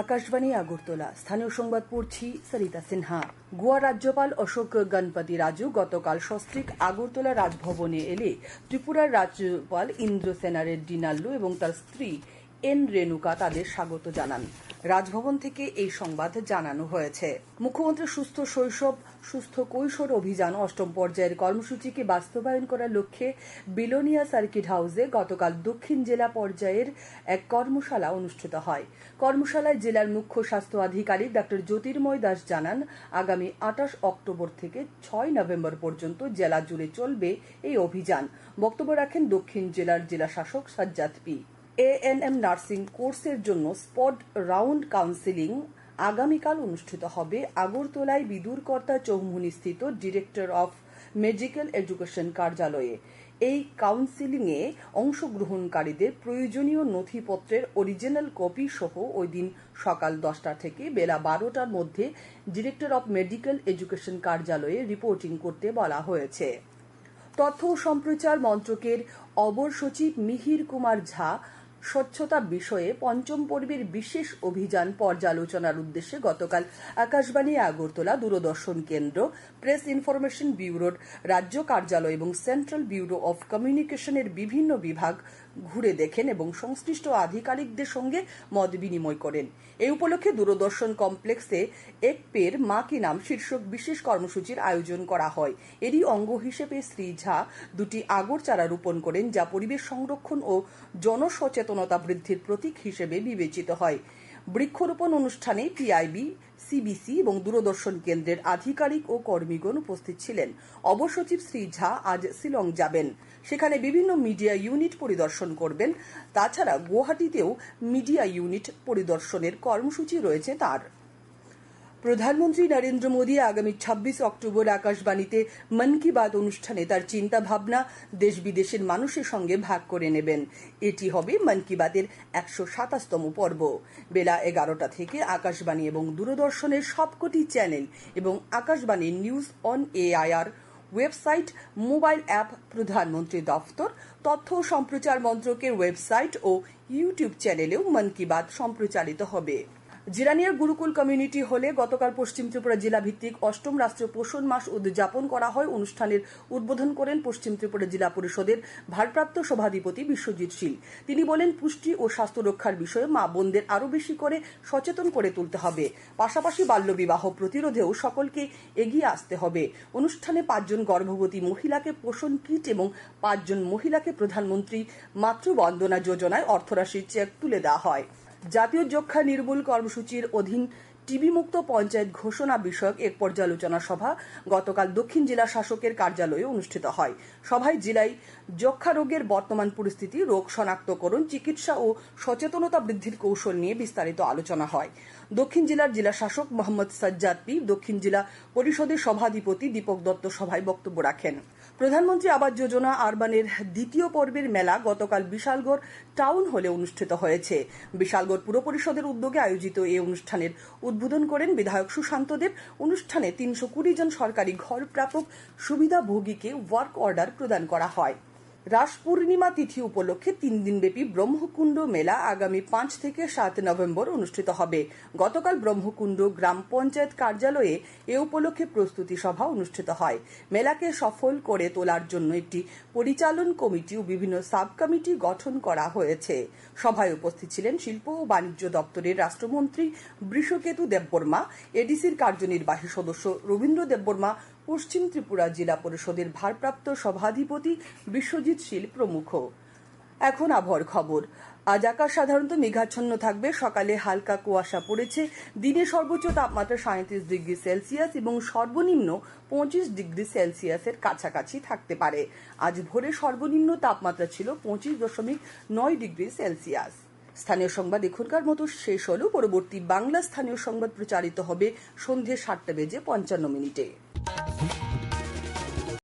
আকাশবাণী, আগরতলা। স্থানীয় সংবাদ পড়ছি সরিতা সিনহা। গোয়া রাজ্যপাল অশোক গণপতি রাজু গতকাল সস্ত্রিক আগরতলা রাজভবনে এলে ত্রিপুরার রাজ্যপাল ইন্দ্র সেনারের ডিনাল্লু এবং তার স্ত্রী এন রেণুকা তাদের স্বাগত জানান। রাজভবন থেকে এই সংবাদ জানানো হয়েছে। মুখ্যমন্ত্রী সুস্থ শৈশব, সুস্থ কৈশোর অভিযান অষ্টম পর্যায়ের কর্মসূচিকে বাস্তবায়ন করার লক্ষ্যে বিলোনিয়া সার্কিট হাউসে গতকাল দক্ষিণ জেলা পর্যায়ের এক কর্মশালা অনুষ্ঠিত হয়। কর্মশালায় জেলার মুখ্য স্বাস্থ্য আধিকারিক ডক্টর জ্যোতির্ময় দাস জানান, আগামী আঠাশ অক্টোবর থেকে ছয় নভেম্বর পর্যন্ত জেলা জুড়ে চলবে এই অভিযান। বক্তব্য রাখেন দক্ষিণ জেলার জেলা শাসক সাজ্জাদ পি। এএনএম নার্সিং কোর্সের জন্য স্পট রাউন্ড কাউন্সিলিং আগামীকাল অনুষ্ঠিত হবে। আগরতলায় বিদুরকর্তা চৌমুহনী স্থিত ডিরেক্টর অফ মেডিকেল এডুকেশন কার্যালয়ে। এই কাউন্সিলিংয়ে অংশগ্রহণকারীদের প্রয়োজনীয় নথিপত্রের অরিজিনাল কপি সহ ওই দিন সকাল দশটা থেকে বেলা বারোটার মধ্যে ডিরেক্টর অফ মেডিকেল এডুকেশন কার্যালয়ে রিপোর্টিং করতে বলা হয়েছে। তথ্য সম্প্রচার মন্ত্রকের অবর সচিব মিহির কুমার ঝা স্বচ্ছতা বিষয়ে পঞ্চম পর্বের বিশেষ অভিযান পর্যালোচনার উদ্দেশ্যে গতকাল আকাশবাণী, আগরতলা দূরদর্শন কেন্দ্র, প্রেস ইনফরমেশন ব্যুরোর, রাজ্য কার্যালয় এবং সেন্ট্রাল ব্যুরো অব কমিউনিকেশনের বিভিন্ন বিভাগ ঘুরে দেখেন এবং সংশ্লিষ্ট আধিকারিকদের সঙ্গে মত বিনিময় করেন। এই উপলক্ষে দূরদর্শন কমপ্লেক্সে এক পের মা কি নাম শীর্ষক বিশেষ কর্মসূচির আয়োজন করা হয়। এরই অঙ্গ হিসেবে শ্রী ঝা দুটি আগর চারা রোপণ করেন, যা পরিবেশ সংরক্ষণ ও জনসচেতনতা বৃদ্ধির প্রতীক হিসেবে বিবেচিত হয়। বৃক্ষরোপণ অনুষ্ঠানে টিআইবি সিবিসি এবং দূরদর্শন কেন্দ্রের আধিকারিক ও কর্মীগণ উপস্থিত ছিলেন। অবসচিব শ্রী ঝা আজ শিলং যাবেন। সেখানে বিভিন্ন মিডিয়া ইউনিট পরিদর্শন করবেন। তাছাড়া গুয়াহাটিতেও মিডিয়া ইউনিট পরিদর্শনের কর্মসূচি রয়েছে তার। প্রধানমন্ত্রী নরেন্দ্র মোদী আগামী ছাব্বিশ অক্টোবর আকাশবাণীতে মন কি বাত অনুষ্ঠানে তার চিন্তা ভাবনা দেশ বিদেশের মানুষের সঙ্গে ভাগ করে নেবেন। এটি হবে মন কি বাতের একশো সাতাশতম পর্ব। বেলা এগারোটা থেকে আকাশবাণী এবং দূরদর্শনের সবকটি চ্যানেল এবং আকাশবাণীর news on AIR website, mobile app, প্রধানমন্ত্রী দফতর, তথ্য সম্প্রচার মন্ত্রকের ওয়েবসাইট ও ইউটিউব চ্যানেলেও মন কি বাত সম্প্রচারিত হবে। জিরানিয়ার গুরুকুল কমিউনিটি হলে গতকাল পশ্চিম ত্রিপুরা জেলা ভিত্তিক অষ্টম রাষ্ট্রীয় পোষণ মাস উদযাপন করা হয়। অনুষ্ঠানের উদ্বোধন করেন পশ্চিম ত্রিপুরা জেলা পরিষদের ভারপ্রাপ্ত সভাধিপতি বিশ্বজিৎ শীল তিনি বলেন, পুষ্টি ও স্বাস্থ্য রক্ষার বিষয়ে মা বোনদের আরও বেশি করে সচেতন করে তুলতে হবে। পাশাপাশি বাল্যবিবাহ প্রতিরোধেও সকলকে এগিয়ে আসতে হবে। অনুষ্ঠানে পাঁচজন গর্ভবতী মহিলাকে পোষণ কিট এবং পাঁচজন মহিলাকে প্রধানমন্ত্রী মাতৃবন্দনা যোজনায় অর্থরাশির চেক তুলে দেওয়া হয়। জাতীয় যক্ষা নির্মূল কর্মসূচির অধীন টিবি মুক্ত পঞ্চায়েত ঘোষণা বিষয়ক এক পর্যালোচনা সভা গতকাল দক্ষিণ জেলা শাসকের কার্যালয়ে অনুষ্ঠিত হয়। সভায় জেলায় যক্ষা রোগের বর্তমান পরিস্থিতি, রোগ শনাক্তকরণ, চিকিৎসা ও সচেতনতা বৃদ্ধির কৌশল নিয়ে বিস্তারিত আলোচনা হয়। দক্ষিণ জেলার জেলা শাসক মোহাম্মদ সাজ্জাদ পি দক্ষিণ জেলা পরিষদের সভাধিপতি দীপক দত্ত সভায় বক্তব্য রাখেন। প্রধানমন্ত্রী আবাস যোজনা আরবানের দ্বিতীয় পর্বের মেলা গতকাল বিশালগড় টাউন হলে অনুষ্ঠিত হয়েছে। বিশালগড় পুর পরিষদের উদ্যোগে আয়োজিত এই অনুষ্ঠানের উদ্বোধন করেন বিধায়ক সুশান্ত দেব। অনুষ্ঠানে তিনশো কুড়ি জন সরকারি ঘর প্রাপক সুবিধাভোগীকে ওয়ার্ক অর্ডার প্রদান করা হয়। রাস পূর্ণিমা তিথি উপলক্ষে তিন দিনব্যাপী ব্রহ্মকুণ্ড মেলা আগামী পাঁচ থেকে সাত নভেম্বর অনুষ্ঠিত হবে। গতকাল ব্রহ্মকুণ্ড গ্রাম পঞ্চায়েত কার্যালয়ে এ উপলক্ষে প্রস্তুতি সভা অনুষ্ঠিত হয়। মেলাকে সফল করে তোলার জন্য একটি পরিচালন কমিটি ও বিভিন্ন সাব কমিটি গঠন করা হয়েছে। সভায় উপস্থিত ছিলেন শিল্প ও বাণিজ্য দপ্তরের রাষ্ট্রমন্ত্রী বৃষকেতু দেববর্মা, এডিসির কার্যনির্বাহী সদস্য রবীন্দ্র দেববর্মা পশ্চিম ত্রিপুরা জেলা পরিষদের ভারপ্রাপ্ত সভাধিপতি বিশ্বজিৎ শীল প্রমুখ। এখন আবহাওয়ার খবর। আজ আকাশ সাধারণত মেঘাচ্ছন্ন থাকবে। সকালে হালকা কুয়াশা পড়েছে। দিনে সর্বোচ্চ তাপমাত্রা সাঁত্রিশ ডিগ্রি সেলসিয়াস এবং সর্বনিম্ন পঁচিশ ডিগ্রি সেলসিয়াসের কাছাকাছি থাকতে পারে। আজ ভোরে সর্বনিম্ন তাপমাত্রা ছিল পঁচিশ দশমিক নয় ডিগ্রি সেলসিয়াস। স্থানীয় সংবাদ এখনকার মতো শেষ হলো। পরবর্তী বাংলা স্থানীয় সংবাদ প্রচারিত হবে সন্ধে সাতটা বেজে পঞ্চান্ন মিনিটে।